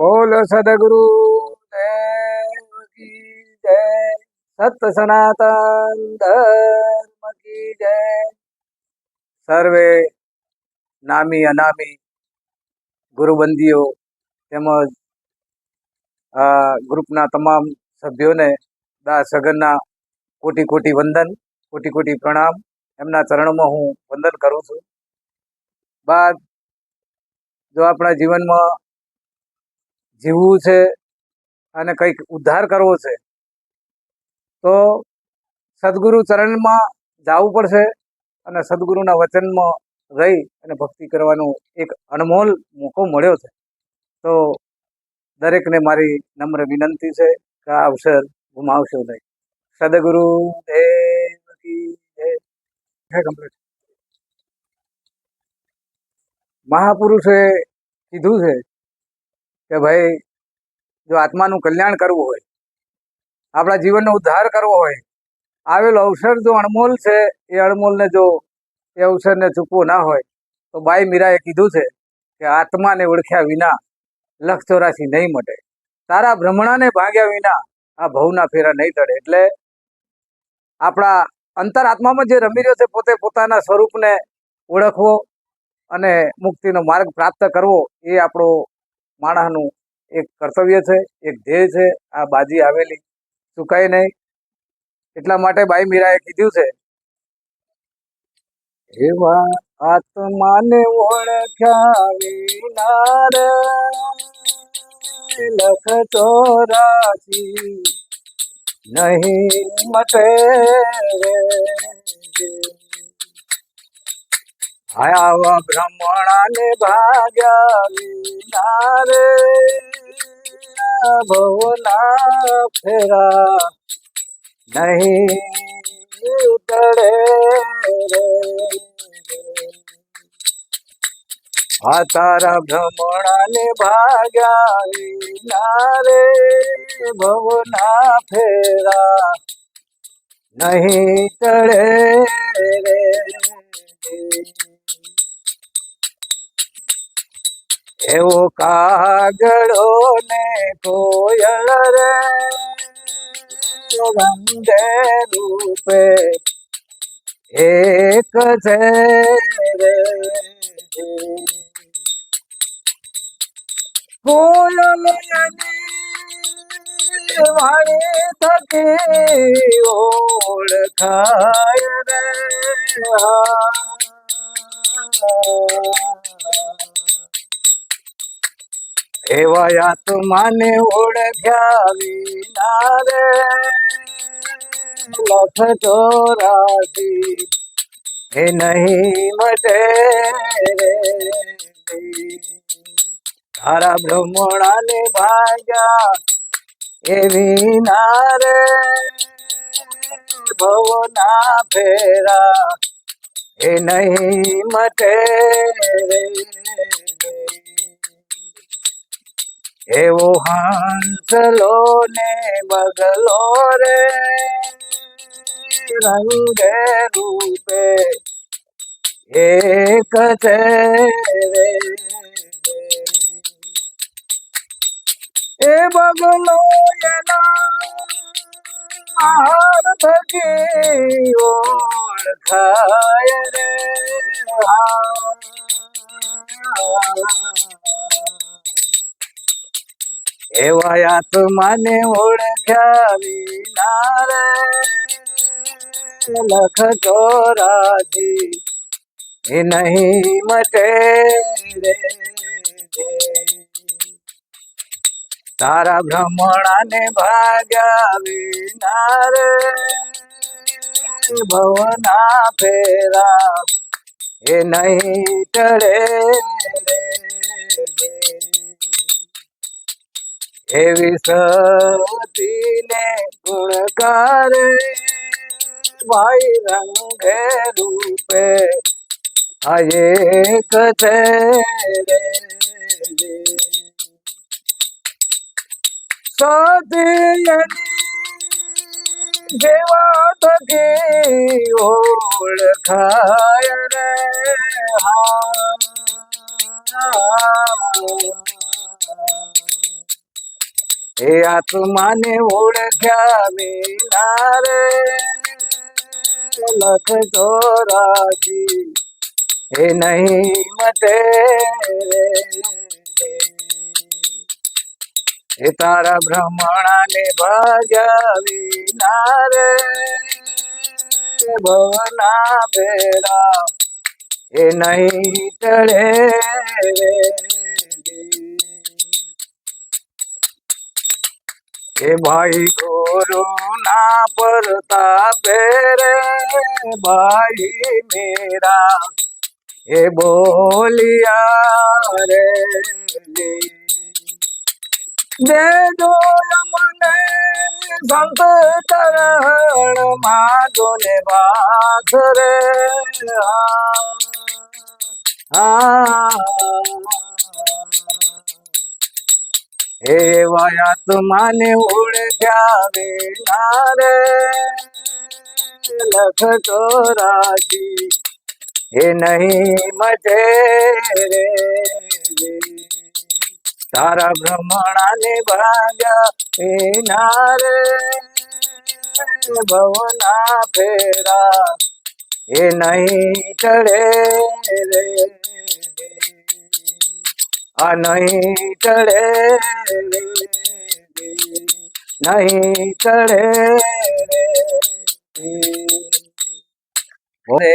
બોલ સદગુરુ દેવ કી જય સત સનાતન ધર્મ કી જય સર્વે નામી અનામી ગુરુબંધીઓ તેમજ આ ગ્રુપના તમામ સભ્યોને દા સગનના કોટી કોટી વંદન, કોટી કોટી પ્રણામ. એમના ચરણોમાં હું વંદન કરું છું. બાદ જો આપણા જીવનમાં જીવવું છે અને કંઈક ઉદ્ધાર કરવો છે, તો સદગુરુ ચરણમાં જવું પડશે અને સદગુરુના વચનમાં રહી અને ભક્તિ કરવાનો એક અનમોલ મોકો મળ્યો છે. તો દરેકને મારી નમ્ર વિનંતી છે કે આ અવસર ગુમાવશો નહીં. સદગુરુ દેવ કી જય. હે complete. મહાપુરુષે કીધું છે કે ભાઈ, જો આત્માનું કલ્યાણ કરવું હોય, આપણા જીવનનો ઉદ્ધાર કરવો હોય, આવેલો અવસર જો અણમોલ છે, એ અણમોલને જો એ અવસરને ચૂકવો ના હોય, તો બાઈ મીરાએ કીધું છે કે આત્માને ઓળખ્યા વિના લખ ચોરાશી નહીં મટે. તારા ભ્રમણાને ભાગ્યા વિના આ ભવના ફેરા નહીં ટળે એટલે આપણા અંતર આત્મામાં જે રમી રહ્યો છે, પોતે પોતાના સ્વરૂપને ઓળખવો અને મુક્તિનો માર્ગ પ્રાપ્ત કરવો, એ આપણો માણસનું એક કર્તવ્ય છે, એક ધ્યેય છે, આ બાજી આવેલી. ચૂકાય નહીં. એટલા માટે બાઈ મીરાએ કીધું છે, એવા આત્માને ઓળખ્યા વિના રે લખ ચોરાશી નહીં મટે આવા બ્રહ્મણાને ભાગ્યા વિના રે ભવના ફેરા નહીં ઉતરે આ તારા ભ્રમણાને ભાગ્યા વિના રે ભવના ફેરા નહીં ચડે રે. એવો કાગડો ને કોયલ રે, વંદે રૂપે. એક છે રે. કોયલ વાણી થકી ઓળખાય રે. એવા આત્માને ઓળખ્યા વિના રે લખ ચોરાશી એ નહીં મટે તારા બ્રહ્મણાને ભાગ્યા એ વિના રે. ભવના ફેરા એ નહીં મટે એવો હંસલો ને બગલો રે. રંગે રૂપે એક છે રે. એ બગલો એના આહાર થકી ઓળખાય રે. એવા આત્માને ઓળખ્યા વિના રે લખ ચોરાજી એ નહીં મટે રે. તારા ભ્રમણાને ભાગ્યા વિના રે ભવના ફેરા, એ નહીં ટળે એવી સતીને ગુણકારે ભાઈ રંગે રૂપે આ એક છે રે. સતીયની જેવા થકી ઓળખાય રે. હા. આત્માને ઓળખ્યા વિના રે. લખ ચોરાજી હે નહીં મતે રે. હે તારા ભ્રમણાને ભજવી વિના રે ભવના ફેરા એ નહીં ચડે એ ભાઈ ગુરુ ના પરતા પેરે ભાઈ મેરા, એ બોલિયા રે. દેજો મને સંત ચરણ માધો ને બાથ રે હે વાયાત્માને ઓળખ્યા વિના રે લખ ચોરાજી હે નહીં મજે રે તારા ભ્રમણાને ભાગ્યા એ નારે ભવના ફેરા એ નહીં ચડે રે. આ નહીં ચડે રે. નહીં ચડે રે.